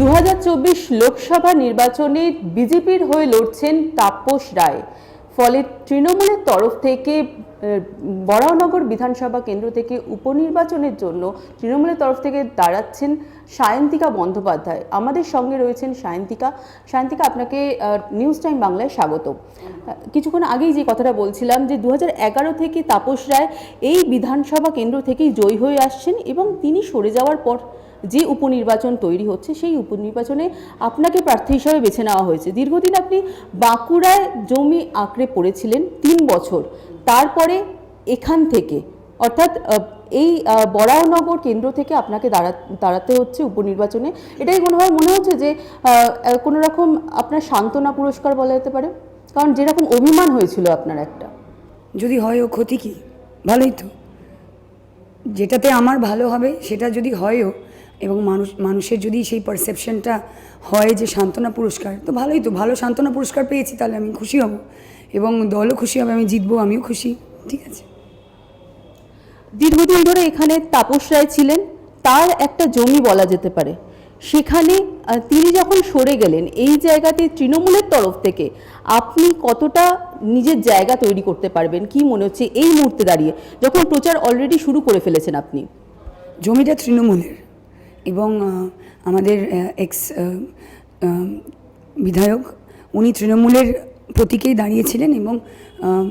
দু হাজার চব্বিশ লোকসভা নির্বাচনে বিজেপির হয়ে লড়ছেন তাপস রায়। ফলে তৃণমূলের তরফ থেকে বরাহনগর বিধানসভা কেন্দ্র থেকে উপনির্বাচনের জন্য তৃণমূলের তরফ থেকে দাঁড়াচ্ছেন সায়ন্তিকা বন্দ্যোপাধ্যায়। আমাদের সঙ্গে রয়েছেন সায়ন্তিকা। সায়ন্তিকা, আপনাকে নিউজ টাইম বাংলায় স্বাগত কিছুক্ষণ আগেই যে কথাটা বলছিলাম যে দু হাজার এগারো থেকে তাপস রায় এই বিধানসভা কেন্দ্র থেকেই জয়ী হয়ে আসছেন এবং তিনি সরে যাওয়ার পর যে উপনির্বাচন তৈরি হচ্ছে, সেই উপনির্বাচনে আপনাকে প্রার্থী হিসাবে বেছে নেওয়া হয়েছে। দীর্ঘদিন আপনি বাঁকুড়ায় জমি আঁকড়ে পড়েছিলেন তিন বছর। তারপরে এখান থেকে, অর্থাৎ এই বরাহনগর কেন্দ্র থেকে আপনাকে দাঁড়া, দাঁড়াতে হচ্ছে উপনির্বাচনে। এটাই কোনোভাবে মনে হচ্ছে যে কোনো রকম আপনার সান্ত্বনা পুরস্কার বলা যেতে পারে? কারণ যেরকম অভিমান হয়েছিল আপনার একটা। যদি হয় ও ক্ষতি কি? ভালোই তো। যেটাতে আমার ভালো হবে, সেটা যদি হয়ও এবং মানুষ মানুষের যদি সেই পারসেপশনটা হয় যে সান্ত্বনা পুরস্কার তো ভালোই তো ভালো সান্ত্বনা পুরস্কার পেয়েছি তাহলে আমি খুশি হব। এবং দলও খুশি হবে আমি জিতবো আমিও খুশি ঠিক আছে? দীর্ঘদিন ধরে এখানে তাপস রায় ছিলেন তার একটা জমি বলা যেতে পারে। সেখানে তিনি যখন সরে গেলেন এই জায়গাতে তৃণমূলের তরফ থেকে আপনি কতটা নিজের জায়গা তৈরি করতে পারবেন? কি মনে হচ্ছে এই মুহূর্তে দাঁড়িয়ে? যখন প্রচার অলরেডি শুরু করে ফেলেছেন আপনি। জমিটা তৃণমূলের। এবং আমাদের এক্স বিধায়ক, উনি তৃণমূলের প্রতীকেই দাঁড়িয়েছিলেন এবং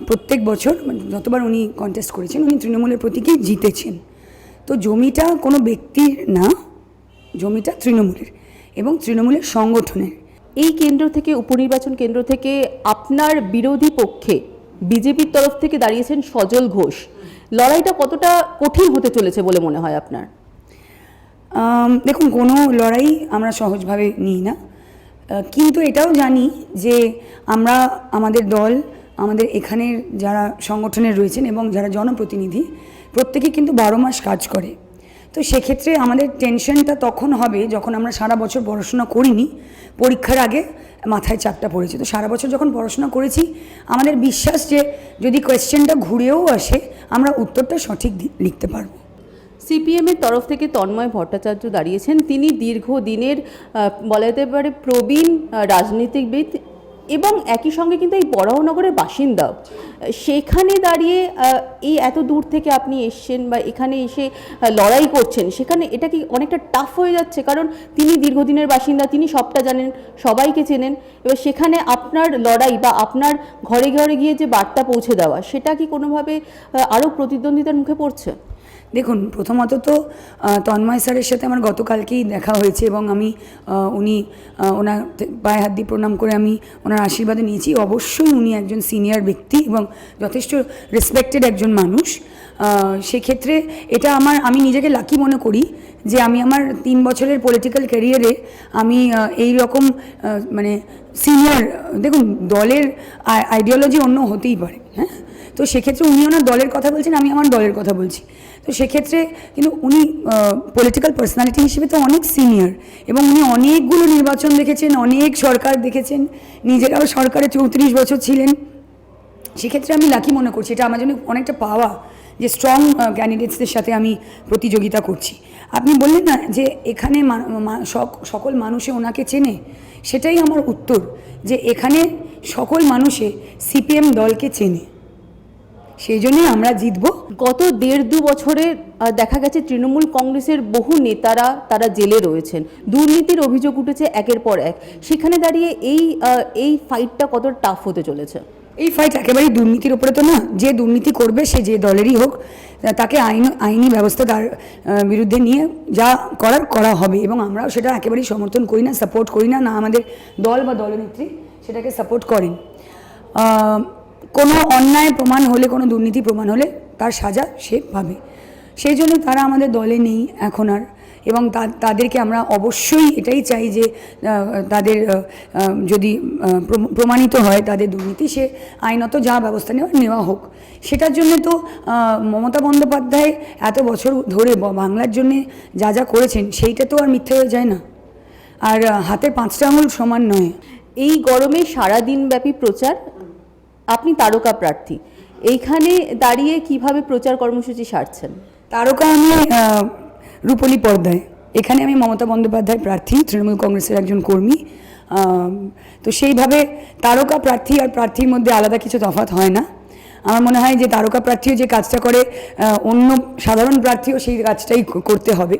প্রত্যেক বছর মানে যতবার উনি কন্টেস্ট করেছেন, উনি তৃণমূলের প্রতীকেই জিতেছেন। তো জমিটা কোনো ব্যক্তির না, জমিটা তৃণমূলের এবং তৃণমূলের সংগঠনের। এই কেন্দ্র থেকে, উপনির্বাচন কেন্দ্র থেকে আপনার বিরোধী পক্ষে বিজেপির তরফ থেকে দাঁড়িয়েছেন সজল ঘোষ। লড়াইটা কতটা কঠিন হতে চলেছে বলে মনে হয় আপনার? দেখুন, কোনো লড়াই আমরা সহজভাবে নিই না। কিন্তু এটাও জানি যে আমরা, আমাদের দল, আমাদের এখানের যারা সংগঠনের রয়েছেন এবং যারা জনপ্রতিনিধি, প্রত্যেকে কিন্তু বারো মাস কাজ করে। তো সেক্ষেত্রে আমাদের টেনশনটা তখন হবে যখন আমরা সারা বছর পড়াশোনা করিনি, পরীক্ষার আগে মাথায় চাপটা পড়েছে। তো সারা বছর যখন পড়াশোনা করেছি, আমাদের বিশ্বাস যে যদি কোয়েশ্চেনটা ঘুরেও আসে, আমরা উত্তরটা সঠিক লিখতে পারব। সিপিএমের তরফ থেকে তন্ময় ভট্টাচার্য দাঁড়িয়েছেন। তিনি দীর্ঘদিনের আহ, বলা যেতে পারে প্রবীণ রাজনীতিবিদ এবং একই সঙ্গে কিন্তু এই বরাহনগরের বাসিন্দাও সেখানে দাঁড়িয়ে এই এত দূর থেকে আপনি এসছেন বা এখানে এসে লড়াই করছেন সেখানে এটা কি অনেকটা টাফ হয়ে যাচ্ছে? কারণ তিনি দীর্ঘদিনের বাসিন্দা তিনি সবটা জানেন সবাইকে চেনেন। এবার সেখানে আপনার লড়াই বা আপনার ঘরে ঘরে গিয়ে যে বার্তা পৌঁছে দেওয়া সেটা কি কোনোভাবে আরও প্রতিদ্বন্দ্বিতার মুখে পড়ছে? দেখুন, প্রথমত তো তন্ময় স্যারের সাথে আমার গতকালকেই দেখা হয়েছে এবং আমি উনি ওনার পায়ে হাত দিয়ে প্রণাম করে আমি ওনার আশীর্বাদ নিয়েছি। অবশ্যই উনি একজন সিনিয়র ব্যক্তি এবং যথেষ্ট রেসপেক্টেড একজন মানুষ। সেক্ষেত্রে এটা আমার, আমি নিজেকে লাকি মনে করি যে আমি আমার তিন বছরের পলিটিক্যাল ক্যারিয়ারে আমি এই রকম মানে সিনিয়র দেখুন, দলের আইডিওলজি অন্য হতেই পারে হ্যাঁ? তো সেক্ষেত্রে উনি ওনার দলের কথা বলছেন, আমি আমার দলের কথা বলছি। তো সেক্ষেত্রে কিন্তু উনি পলিটিক্যাল পার্সোনালিটি হিসেবে তো অনেক সিনিয়র এবং উনি অনেকগুলো নির্বাচন দেখেছেন, অনেক সরকার দেখেছেন, নিজেরাও সরকারে চৌত্রিশ বছর ছিলেন। সেক্ষেত্রে আমি লাকি মনে করছি, এটা আমার জন্য অনেকটা পাওয়া যে স্ট্রং ক্যান্ডিডেটসদের সাথে আমি প্রতিযোগিতা করছি। আপনি বললেন না যে এখানে সকল মানুষে ওনাকে চেনে? সেটাই আমার উত্তর যে এখানে সকল মানুষে সিপিএম দলকে চেনে। সেই জন্যই আমরা জিতবো। গত দেড় দু বছরে দেখা গেছে তৃণমূল কংগ্রেসের বহু নেতারা তারা জেলে রয়েছেন। দুর্নীতির অভিযোগ উঠেছে একের পর এক। সেখানে দাঁড়িয়ে এই এই ফাইটটা কত টাফ হতে চলেছে? এই ফাইট একেবারেই দুর্নীতির ওপরে তো না। যে দুর্নীতি করবে সে যে দলেরই হোক তাকে আইন, আইনি ব্যবস্থা তার বিরুদ্ধে নিয়ে যা করার করা হবে। এবং আমরাও সেটা একেবারেই সমর্থন করি না সাপোর্ট করি না না আমাদের দল বা দলনেত্রী সেটাকে সাপোর্ট করেন। কোনো অন্যায় প্রমাণ হলে, কোনো দুর্নীতি প্রমাণ হলে তার সাজা সে পাবে। সেই জন্য তারা আমাদের দলে নেই এখন আর। এবং তাদেরকে আমরা অবশ্যই এটাই চাই যে তাদের যদি প্রমাণিত হয় তাদের দুর্নীতি, সে আইনত যা ব্যবস্থা নেওয়া নেওয়া হোক। সেটার জন্য তো মমতা বন্দ্যোপাধ্যায় এত বছর ধরে বাংলার জন্য যা যা করেছেন, সেইটা তো আর মিথ্যে হয়ে যায় না। আর হাতের পাঁচটা আঙুল সমান নয়। এই গরমে সারাদিন ব্যাপী প্রচার আপনি তারকা প্রার্থী। এইখানে দাঁড়িয়ে কীভাবে প্রচার কর্মসূচি সারছেন? তারকা আমি রূপলী পর্দায়। এখানে আমি মমতা বন্দ্যোপাধ্যায় প্রার্থী, তৃণমূল কংগ্রেসের একজন কর্মী। তো সেইভাবে তারকা প্রার্থী আর প্রার্থীর মধ্যে আলাদা কিছু তফাৎ হয় না। আমার মনে হয় যে তারকা প্রার্থীও যে কাজটা করে অন্য সাধারণ প্রার্থীও সেই কাজটাই করতে হবে।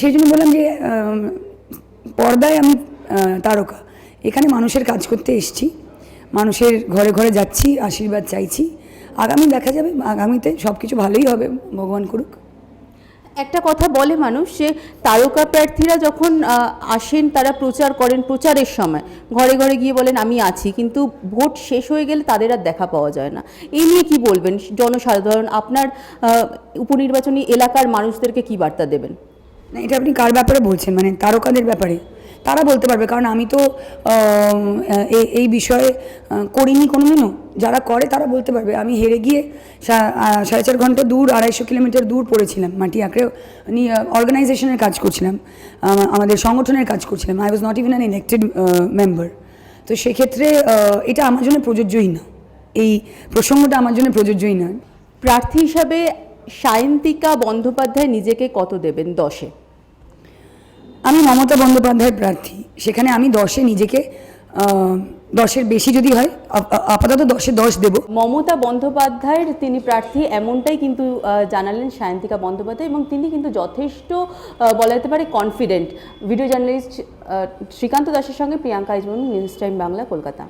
সেই জন্য বললাম যে পর্দায় আমি তারকা। এখানে মানুষের কাজ করতে এসছি। মানুষের ঘরে ঘরে যাচ্ছি আশীর্বাদ চাইছি। আগামী দেখা যাবে আগামীতে সব কিছু ভালোই হবে ভগবান করুক। একটা কথা বলে মানুষ যে তারকা প্রার্থীরা যখন আসেন তারা প্রচার করেন প্রচারের সময়। ঘরে ঘরে গিয়ে বলেন আমি আছি। কিন্তু ভোট শেষ হয়ে গেলে তাদের আর দেখা পাওয়া যায় না। এই নিয়ে কি বলবেন? জনসাধারণ আপনার উপনির্বাচনী এলাকার মানুষদেরকে কি বার্তা দেবেন? না এটা আপনি কার ব্যাপারে বলছেন? মানে তারকাদের ব্যাপারে? তারা বলতে পারবে। কারণ আমি তো এই বিষয়ে করিনি কোনোদিনও। যারা করে তারা বলতে পারবে। আমি হেরে গিয়ে সাড়ে চার ঘণ্টা দূর, আড়াইশো কিলোমিটার দূর পড়েছিলাম। মাটি আঁকড়ে অর্গানাইজেশনের কাজ করছিলাম। আমাদের সংগঠনের কাজ করছিলাম। I was not even an elected member তো সেক্ষেত্রে এটা আমার জন্য প্রযোজ্যই না। এই প্রসঙ্গটা আমার জন্য প্রযোজ্যই না। প্রার্থী হিসাবে সায়ন্তিকা বন্দ্যোপাধ্যায় নিজেকে কত দেবেন? দশে। মমতা বন্দ্যোপাধ্যায়ের প্রার্থী। সেখানে আমি দশে নিজেকে দশের বেশি যদি হয় আপাতত দশে দশ দেব। মমতা বন্দ্যোপাধ্যায়ের তিনি প্রার্থী এমনটাই কিন্তু জানালেন সায়ন্তিকা বন্দ্যোপাধ্যায় এবং তিনি কিন্তু যথেষ্ট বলা যেতে পারে কনফিডেন্ট ভিডিও জার্নালিস্ট শ্রীকান্ত দাসের সঙ্গে প্রিয়াঙ্কা ইজমন নিউজ টাইম বাংলা কলকাতা।